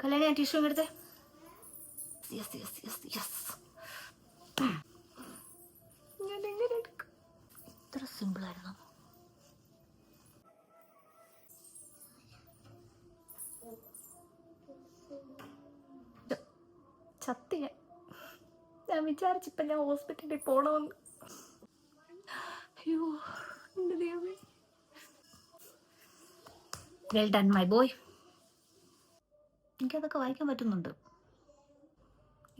കല്യാണി ആ ടിഷ്യൂ എടുത്തേ. Yes yes yes yes ഞാൻ എങ്ങനെ എടുക്കും. ഇത്ര സിമ്പിൾ ആയിരുന്നു. ചത്തി ഞാൻ. ഞാൻ വിചാരിച്ചിപ്പം ഞാൻ ഹോസ്പിറ്റലിൽ പോണമെന്ന് അയ്യോ എന്റെ ദൈവമേ. വെൽ ഡൺ മൈ ബോയ് എനിക്കതൊക്കെ വായിക്കാൻ പറ്റുന്നുണ്ട്.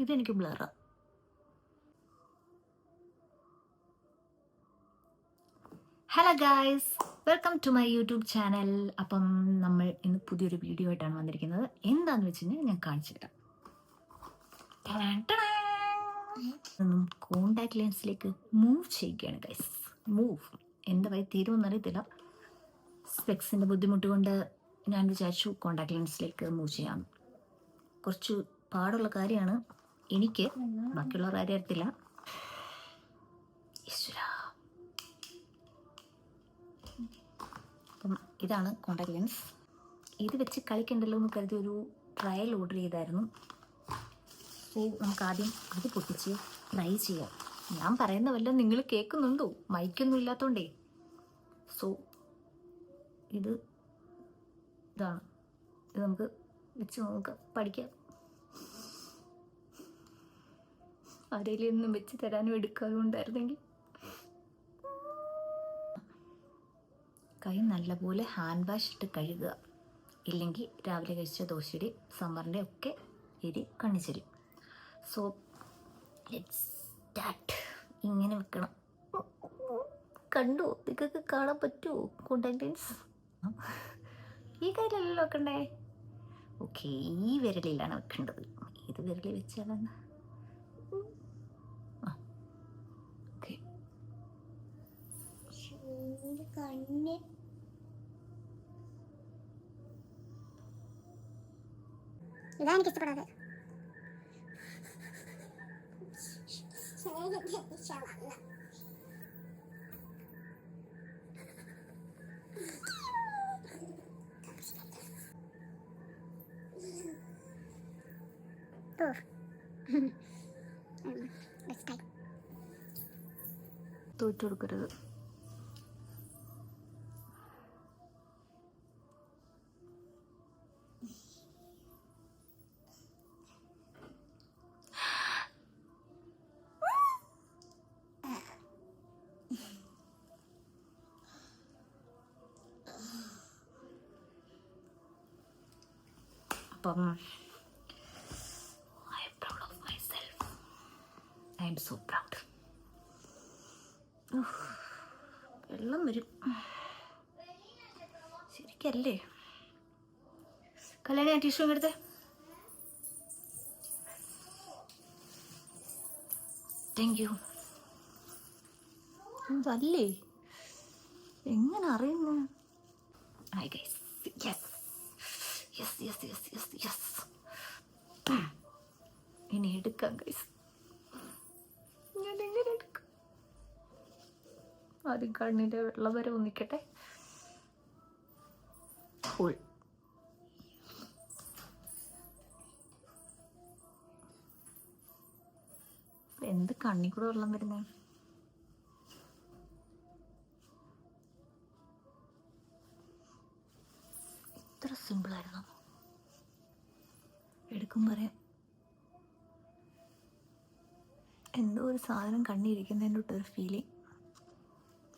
ഇതെനിക്ക് ബ്ലറ hello guys welcome to my YouTube channel അപ്പം നമ്മൾ ഇന്ന് പുതിയൊരു വീഡിയോ ആയിട്ടാണ് വന്നിരിക്കുന്നത്. എന്താന്ന് വെച്ച് കഴിഞ്ഞാൽ ഞാൻ കാണിച്ചു തരാം. കോണ്ടാക്ട് ലെൻസിലേക്ക് മൂവ് ചെയ്യുകയാണ് ഗൈസ് മൂവ് എന്താ പറയുക തീരുമെന്ന് അറിയത്തില്ല. സ്പെക്സിന്റെ ബുദ്ധിമുട്ട് കൊണ്ട് ഞാൻ വിചാരിച്ചു കോണ്ടാക്ട് ലെൻസിലേക്ക് മൂവ് ചെയ്യാം. കുറച്ച് പാടുള്ള കാര്യമാണ്. എനിക്ക് ബാക്കിയുള്ളവർ ആരും അറിയത്തില്ല. അപ്പം ഇതാണ് കോണ്ടാക്ട് ലെൻസ് ഇത് വെച്ച് കളിക്കണ്ടല്ലോ എന്ന് കരുതി ഒരു ട്രയൽ ഓർഡർ ചെയ്തായിരുന്നു. സോ നമുക്ക് ആദ്യം അത് പൊട്ടിച്ച് ട്രൈ ചെയ്യാം. ഞാൻ പറയുന്ന വല്ലതും നിങ്ങൾ കേൾക്കുന്നുണ്ടോ? മൈക്കൊന്നും ഇല്ലാത്തോണ്ടേ. സോ ഇത് ഇതാണ്. ഇത് നമുക്ക് വെച്ച് നോക്കാം പഠിക്കാം ആരെങ്കിലും ഒന്നും വെച്ച് തരാനും എടുക്കാനും കൈ നല്ലപോലെ ഹാൻഡ് വാഷ് ഇട്ട് കഴുകുക. ഇല്ലെങ്കിൽ രാവിലെ കഴിച്ച ദോശയുടെ സമ്മറിന്റെ ഒക്കെ എരി കണ്ണിച്ചെരും സോ ലെറ്റ്സ് സ്റ്റാർട്ട് ഇങ്ങനെ വെക്കണം. കണ്ടു? നിങ്ങൾക്ക് കാണാൻ പറ്റുമോ? കോണ്ടാക്ട് ഈ കാര്യമല്ലല്ലോ വെക്കണ്ടേ? ഓക്കെ ഈ വിരലിലാണ് വെക്കേണ്ടത്. ഏത് വിരലിൽ വെച്ചാലാണ്? കണ്ണ്. ഇതാ എനിക്ക് ഇഷ്ടപ്പെടാതെ 豆う。ん。打ちたい。とうちょる ഐ എം സോ പ്രൗഡ് വെള്ളം വരും. ശരിക്കല്ലേ? കല്യാണി ആ ടിഷ്യൂ എടുത്തേ. താങ്ക് യു അതല്ലേ എങ്ങനെ അറിയുന്നു? ഇനി എടുക്കാം ഗൈസ് ആദ്യം കണ്ണിന്റെ വെള്ളം വരെ ഒന്നിക്കട്ടെ ഫുൾ എന്ത് കണ്ണി കൂടെ വെള്ളം വരുന്നേ? ഇത്ര സിമ്പിളായിരുന്നു എടുക്കും പറയാം എന്തോ ഒരു സാധനം കണ്ണിരിക്കുന്നതിന്റെ ഒരു ഫീലിംഗ്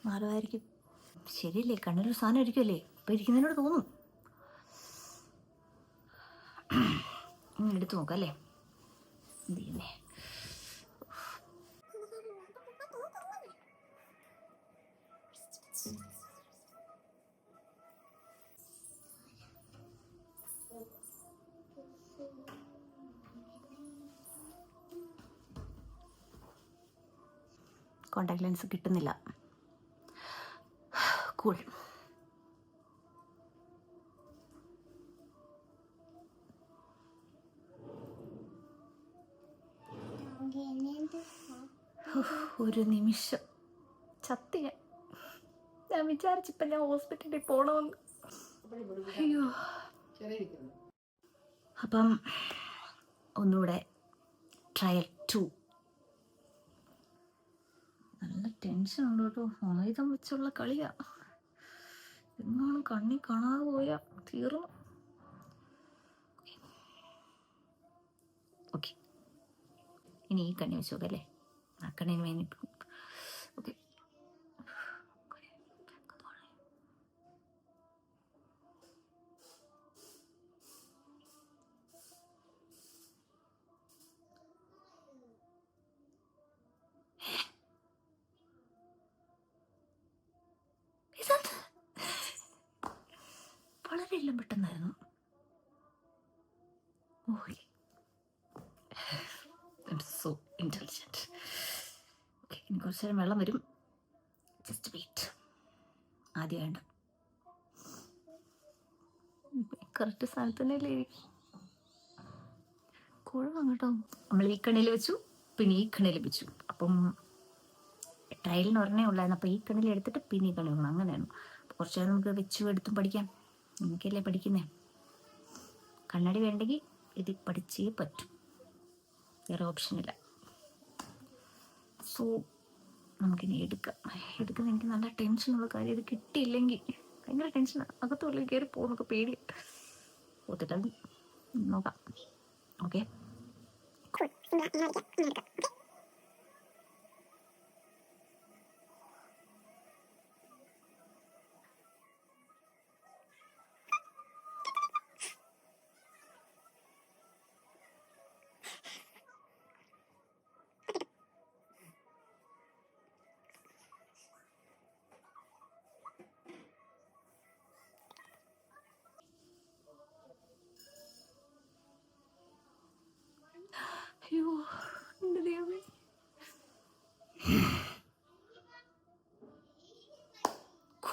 മാറുമായിരിക്കും. ശരിയല്ലേ? കണ്ണിലൊരു സാധനം ഇരിക്കുമല്ലേ ഇപ്പം ഇരിക്കുന്നതിനോട് തോന്നും. എടുത്തു നോക്കാം അല്ലേ ദൈവമേ. കോണ്ടാക്ട് ലെൻസ് കിട്ടുന്നില്ല. കൂൾ ഒരു നിമിഷം. ചത്തി ഞാൻ. ഞാൻ വിചാരിച്ചിപ്പം ഞാൻ ഹോസ്പിറ്റലിൽ പോകണമെന്ന് അയ്യോ. അപ്പം ഒന്നുകൂടെ ട്രയൽ ടു നല്ല ടെൻഷൻ ഉണ്ട് കേട്ടോ ആയുധം വെച്ചുള്ള കളിയാ. എങ്ങാനും കണ്ണി കാണാതെ പോയ തീർന്നു. ഓക്കെ. ഇനി ഈ കണ്ണി വെച്ച് നോക്കല്ലേ ആ കണ്ണിന് വേണ്ടി എല്ലാം പെട്ടെന്നായിരുന്നു? സോ ഇന്റലിജന്റ് ഓക്കെ ഇനി കുറച്ച് നേരം വെള്ളം വരും. ജസ്റ്റ് വെയിറ്റ് ആദ്യം വേണ്ട കറക്റ്റ് സ്ഥലത്ത് തന്നെയല്ലേ കുഴപ്പം കേട്ടോ. നമ്മൾ ഈ കണ്ണിൽ വെച്ചു പിന്നെ ഈ കണ്ണിൽ വെച്ചു. അപ്പം ട്രയലിന് ഒരെണ്ണേ ഉള്ളായിരുന്നു. അപ്പോൾ ഈ കണ്ണിൽ എടുത്തിട്ട് പിന്നെ ഈ കണ്ണിൽ അങ്ങനെയാണ്. കുറച്ച് നേരം നമുക്ക് വെച്ചു എടുത്തും പഠിക്കാം. എനിക്കല്ലേ പഠിക്കുന്നേ? കണ്ണാടി വേണ്ടെങ്കിൽ ഇത് പഠിച്ചേ പറ്റും. വേറെ ഓപ്ഷനില്ല സോ നമുക്കിനി എടുക്കാം. എടുക്കുന്ന എനിക്ക് നല്ല ടെൻഷനുള്ള കാര്യം. ഇത് കിട്ടിയില്ലെങ്കിൽ ഭയങ്കര ടെൻഷൻ അകത്തുള്ളിൽ കയറി പോകുന്നൊക്കെ പേടി. പോത്തിട്ടത് നോക്കാം. Okay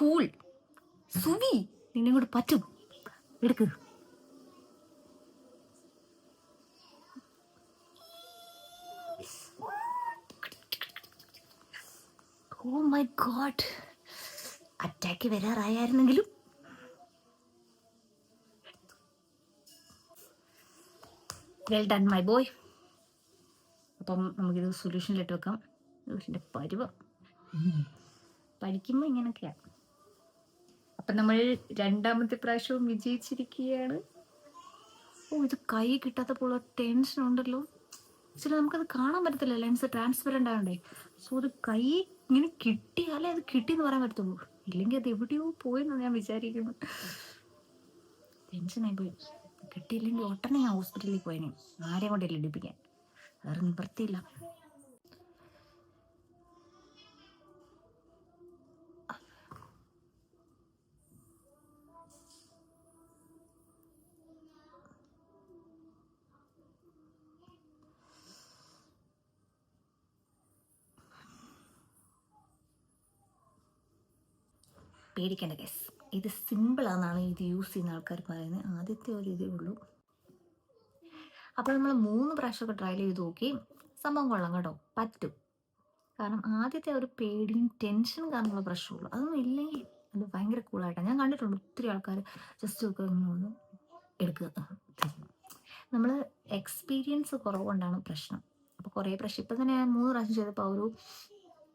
cool. സുവി നിന്നെ കൊണ്ട് പറ്റും. എടുക്ക്. ഓ മൈ ഗോഡ് അറ്റാക്ക് വരാറായിരുന്നെങ്കിലും വെൽ ഡൺ മൈ ബോയ് അപ്പം നമുക്കിത് സൊല്യൂഷനിലിട്ട് വെക്കാം. പരിവ. പരുവം പഠിക്കുമ്പോൾ ഇങ്ങനെയൊക്കെയാണ് അപ്പം നമ്മൾ രണ്ടാമത്തെ പ്രാവശ്യവും വിജയിച്ചിരിക്കുകയാണ്. ഓ ഇത് കൈ കിട്ടാത്തപ്പോൾ ടെൻഷൻ ഉണ്ടല്ലോ. ചില നമുക്കത് കാണാൻ പറ്റത്തില്ല. ലെൻസ് ട്രാൻസ്പെറന്റ് ആകണ്ടേ സോ അത് കൈ ഇങ്ങനെ കിട്ടിയാലേ അത് കിട്ടി എന്ന് പറയാൻ പറ്റത്തുള്ളൂ. ഇല്ലെങ്കിൽ അത് എവിടെയോ പോയെന്ന് ഞാൻ വിചാരിക്കുന്നു ടെൻഷനായി പോയി. കിട്ടിയില്ലെങ്കിൽ ഒട്ടനെ ഞാൻ ഹോസ്പിറ്റലിൽ പോയനെ. ആരെയും കൊണ്ടല്ലേ ഇടിപ്പിക്കാൻ വേറെ നിവൃത്തിയില്ല. പേടിക്കേണ്ട കേസ് ഇത് സിമ്പിളാണെന്നാണ് ഇത് യൂസ് ചെയ്യുന്ന ആൾക്കാർ പറയുന്നത്. ആദ്യത്തെ ഒരു ഇതേ ഉള്ളൂ. അപ്പോൾ നമ്മൾ മൂന്ന് പ്രാവശ്യമൊക്കെ ട്രയൽ ചെയ്ത് നോക്കി സംഭവം കൊള്ളാം കേട്ടോ. പറ്റും. കാരണം ആദ്യത്തെ ഒരു പേടിയും ടെൻഷനും കാരണമുള്ള പ്രശ്നമുള്ളൂ. അതൊന്നും ഇല്ലെങ്കിൽ അത് ഭയങ്കര കൂളായിട്ടാണ് ഞാൻ കണ്ടിട്ടുണ്ട് ഒത്തിരി ആൾക്കാർ ജസ്റ്റ് ഒക്കെ ഒന്ന് എടുക്കുക. നമ്മൾ എക്സ്പീരിയൻസ് കുറവുകൊണ്ടാണ് പ്രശ്നം. അപ്പോൾ കുറേ പ്രശ്നം. ഇപ്പം തന്നെ മൂന്ന് പ്രാവശ്യം ചെയ്തപ്പോൾ ഒരു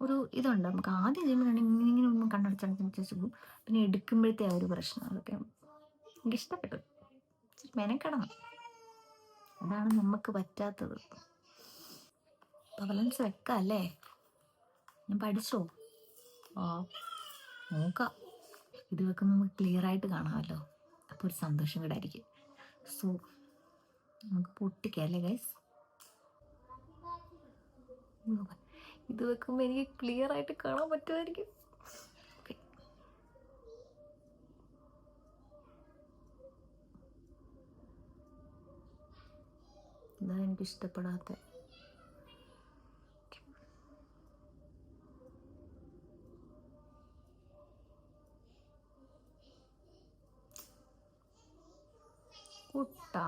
ഒരു ഇതുണ്ട്. നമുക്ക് ആദ്യം ചെയ്യുമ്പോഴാണെങ്കിൽ ഇങ്ങനെ ഇങ്ങനെ ഒന്നും കണ്ണടച്ചടച്ച് പോകും പിന്നെ എടുക്കുമ്പോഴത്തെ ആ ഒരു പ്രശ്നം അതൊക്കെ എനിക്ക് ഇഷ്ടപ്പെട്ടു. മെനക്കെടണം. അതാണ് നമുക്ക് പറ്റാത്തത്. പവലൻസ് വെക്കാം അല്ലേ ഞാൻ പഠിച്ചോ? ഓ നോക്കാം. ഇത് വെക്കുമ്പോൾ നമുക്ക് ക്ലിയർ ആയിട്ട് കാണാമല്ലോ. അപ്പോൾ ഒരു സന്തോഷം കൂടെ ആയിരിക്കും സോ നമുക്ക് പൊട്ടിക്കാം അല്ലേ ഗൈസ് ഇത് വെക്കുമ്പോൾ എനിക്ക് ക്ലിയർ ആയിട്ട് കാണാൻ പറ്റുമായിരിക്കും. Okay. ഇതാ എനിക്ക് ഇഷ്ടപ്പെടാത്ത. കുട്ടാ.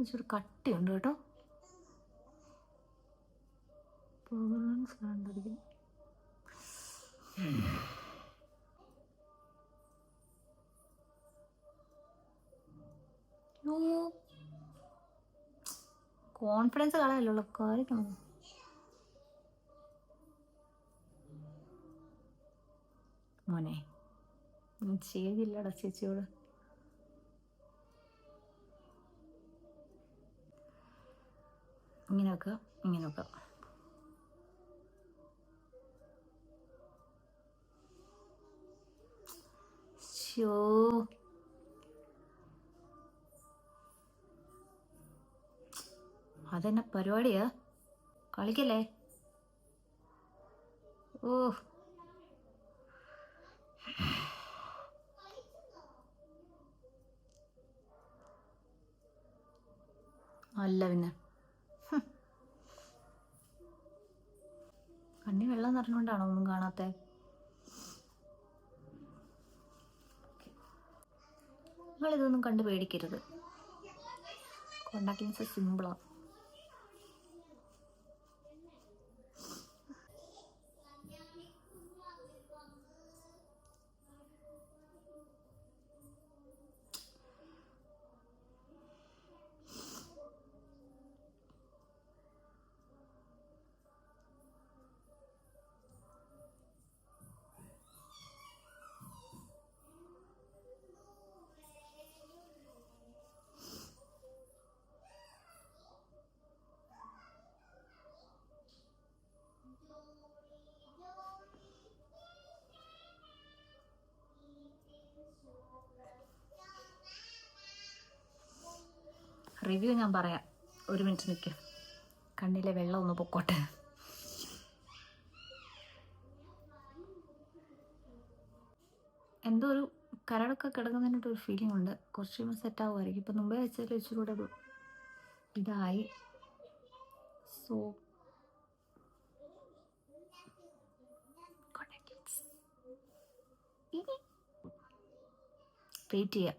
ഇച്ചിരി കട്ടിയുണ്ട് കേട്ടോ. പോകണമെന്ന് കണ്ടിരിക്കും കോൺഫിഡൻസ് കളയല്ലോ കാര്യം മോനെ ചെയ്തില്ലടാ ചേച്ചിയോട് ഇങ്ങനെയൊക്കെ ഇങ്ങനെയൊക്കെ ഷോ അതെന്നെ പരിപാടിയാ? കളിക്കല്ലേ? ഓ. അല്ല പിന്നെ. കണ്ണി വെള്ളം നിറഞ്ഞുകൊണ്ടാണോ ഒന്നും കാണാത്തെ? നിങ്ങൾ ഇതൊന്നും കണ്ട് പേടിക്കരുത്. കോണ്ടാക്ട് ലെൻസ് സിമ്പിളാ റിവ്യൂ ഞാൻ പറയാം. ഒരു മിനിറ്റ് നിൽക്കുക കണ്ണിലെ വെള്ളം ഒന്ന് പൊക്കോട്ടെ. എന്തോ ഒരു കരടൊക്കെ കിടക്കുന്നതിനൊരു ഒരു ഫീലിംഗ് ഉണ്ട്. കുറച്ച് സെറ്റ് ആവുമായിരിക്കും. ഇപ്പം മുമ്പേ വെച്ചാൽ ഇച്ചിരി കൂടെ ഇതായി. സോ വെയിറ്റ് ചെയ്യാം.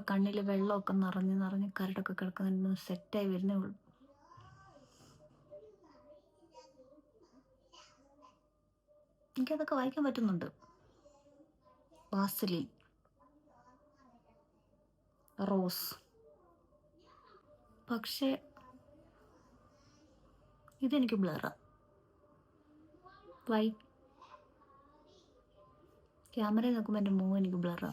ഇപ്പം കണ്ണിൽ വെള്ളമൊക്കെ നിറഞ്ഞ് നിറഞ്ഞ് കരടൊക്കെ സെറ്റ് സെറ്റായി വരുന്നേ ഉള്ളൂ. എനിക്കതൊക്കെ വായിക്കാൻ പറ്റുന്നുണ്ട്. വാസലി റോസ്. പക്ഷേ ഇതെനിക്ക് ബ്ലറാ വൈ ക്യാമറയിൽ നോക്കുമ്പോൾ എന്റെ മൂവ് എനിക്ക് ബ്ലറാ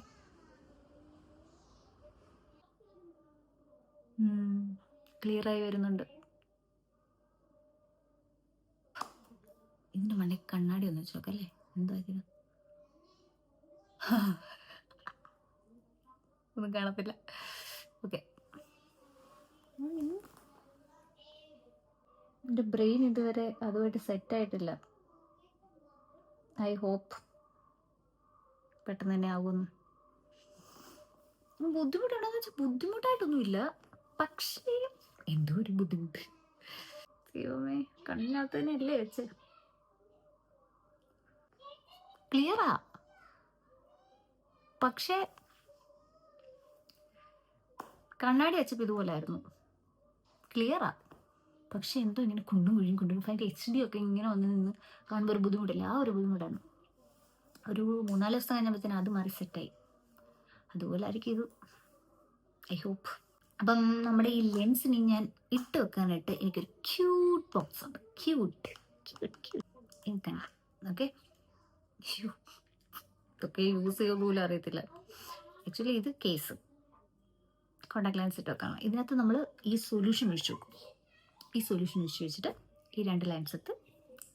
ക്ലിയറായി വരുന്നുണ്ട്. ഇതിന്റെ മണ്ടേ കണ്ണാടി ഒന്ന് വെച്ചോക്കല്ലേ എന്താ ഇതിന് ഒന്നും കാണത്തില്ല. ഓക്കെ. എന്റെ ബ്രെയിൻ ഇതുവരെ അതുമായിട്ട് സെറ്റായിട്ടില്ല ഐ ഹോപ്പ് പെട്ടെന്ന് തന്നെ ആകുമെന്ന് ബുദ്ധിമുട്ടുണ്ടോന്ന് വെച്ചാൽ ബുദ്ധിമുട്ടായിട്ടൊന്നുമില്ല. പക്ഷേ എന്തോ ഒരു ബുദ്ധിമുട്ട്. ദൈവമേ കണ്ണിനകത്ത് തന്നെ അല്ലേ വെച്ച് ക്ലിയറാ പക്ഷേ കണ്ണാടി വെച്ചപ്പോൾ ഇതുപോലായിരുന്നു. ക്ലിയറാ പക്ഷെ എന്തോ ഇങ്ങനെ കുണ്ടും കുഴിയും കുണ്ടും അതിന്റെ എച്ച് ഡി ഒക്കെ ഇങ്ങനെ വന്ന് നിന്ന് കാണുമ്പോൾ ഒരു ബുദ്ധിമുട്ടില്ല. ആ ഒരു ബുദ്ധിമുട്ടാണ്. ഒരു മൂന്നാൽ ദിവസം കഴിഞ്ഞപ്പോഴത്തേനും അത് മാറി സെറ്റായി അതുപോലെ ആയിരിക്കും ഇത്. ഐ ഹോപ്പ് അപ്പം നമ്മുടെ ഈ ലെൻസിന് ഞാൻ ഇട്ട് വെക്കാനായിട്ട് എനിക്കൊരു ക്യൂട്ട് ബോക്സ് ഉണ്ട്. ക്യൂട്ട് ക്യൂട്ട് ക്യൂട്ട് ഓക്കെ ഇതൊക്കെ യൂസ് ചെയ്യുക പോലും അറിയത്തില്ല. ആക്ച്വലി ഇത് കേസ് കോണ്ടാക്ട് ലെൻസ് ഇട്ട് വെക്കാനാണ് ഇതിനകത്ത് നമ്മൾ ഈ സൊല്യൂഷൻ ഒഴിച്ചു വെക്കും. ഈ സൊല്യൂഷൻ ഒഴിച്ചു വെച്ചിട്ട് ഈ രണ്ട് ലെൻസ് എടുത്ത്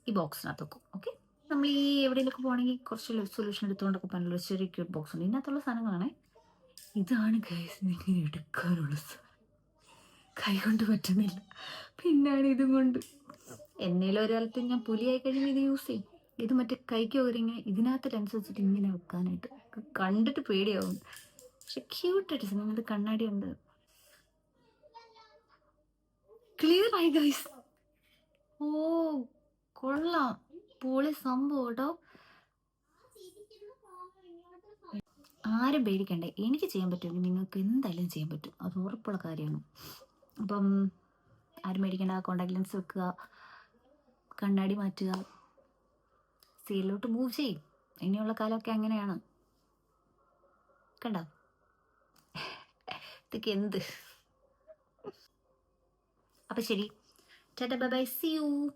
ഈ ബോക്സിനകത്ത് വെക്കും ഓക്കെ നമ്മൾ ഈ എവിടെയെങ്കിലൊക്കെ പോകണമെങ്കിൽ കുറച്ച് സൊല്യൂഷൻ എടുത്തുകൊണ്ടൊക്കെ പോകാനുള്ള ചെറിയ ക്യൂട്ട് ബോക്സ് ഉണ്ട്. ഇതിനകത്തുള്ള സാധനങ്ങളാണ് ഇതാണ് ഗൈസ് ഇങ്ങനെ എടുക്കാനുള്ള കൈ കൊണ്ട് പറ്റുന്നില്ല. പിന്നാണ് ഇതും കൊണ്ട്. എന്നേലും ഒരു ഞാൻ പുലിയായി കഴിയുമ്പോൾ ഇത് യൂസ് ചെയ്യും. ഇത് മറ്റേ കൈക്ക് ഒരിങ്ങനെ ഇതിനകത്ത് ലെൻസ് വെച്ചിട്ട് ഇങ്ങനെ വെക്കാനായിട്ട്. കണ്ടിട്ട് പേടിയാവും. പക്ഷെ ക്യൂട്ടായിട്ട് നിങ്ങളുടെ കണ്ണാടി ഉണ്ട് ക്ലിയർ ആയി ഗൈസ് ഓ കൊള്ളാം. പൊളി സംഭവം കേട്ടോ ആരും പേടിക്കണ്ട. എനിക്ക് ചെയ്യാൻ പറ്റുമെങ്കിൽ നിങ്ങൾക്ക് എന്തായാലും ചെയ്യാൻ പറ്റും. അത് ഉറപ്പുള്ള കാര്യമാണ്. അപ്പം ആരും പേടിക്കേണ്ട. കോണ്ടാക്ട് ലെൻസ് വെക്കുക. കണ്ണാടി മാറ്റുക. സീലിലോട്ട് മൂവ് ചെയ്യും. ഇനിയുള്ള കാലമൊക്കെ അങ്ങനെയാണ്. കണ്ടോ? ഇതൊക്കെ എന്ത്? അപ്പം ശരി. Tata bye bye see you